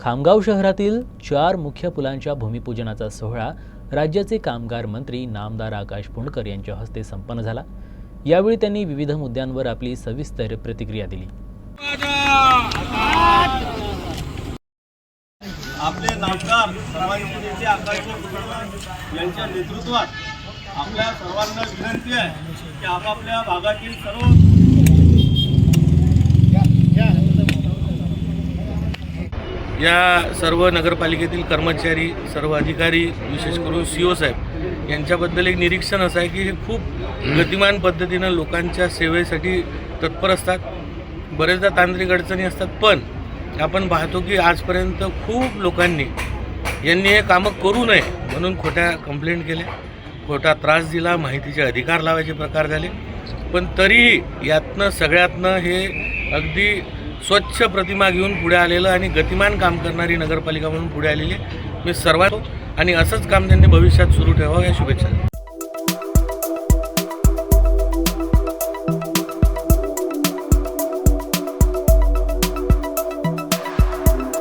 खामगाव शहरातील चार मुख्य पुलांच्या भूमिपूजनाचा सोहळा राज्याचे कामगार मंत्री नामदार आकाश पुणकर यांच्या हस्ते संपन्न झाला. यावेळी त्यांनी विविध मुद्द्यांवर आपली सविस्तर प्रतिक्रिया दिली. आपले नामदार सर्वांचे म्हणजे आकाश यांच्या नेतृत्वात आपल्या सर्वांना विनंती आहे की आपापल्या भागातील सर्व या सर्व नगरपालिकेतील कर्मचारी सर्व अधिकारी विशेष करून सी ओ साहेब यांच्याबद्दल एक निरीक्षण असं आहे की हे खूप गतिमान पद्धतीनं लोकांच्या सेवेसाठी तत्पर असतात. बरेचदा तांत्रिक अडचणी असतात पण आपण पाहतो की आजपर्यंत खूप लोकांनी यांनी हे कामं करू नये म्हणून खोट्या कंप्लेंट केल्या. खोटा त्रास दिला माहितीचे अधिकार लावायचे प्रकार झाले. पण तरीही यातनं सगळ्यातनं हे अगदी स्वच्छ प्रतिमा घेऊन पुढे आलेलं आणि गतिमान काम करणारी नगरपालिका म्हणून पुढे आलेली मी सर्वात आणि असंच काम त्यांनी भविष्यात सुरू ठेवावं या शुभेच्छा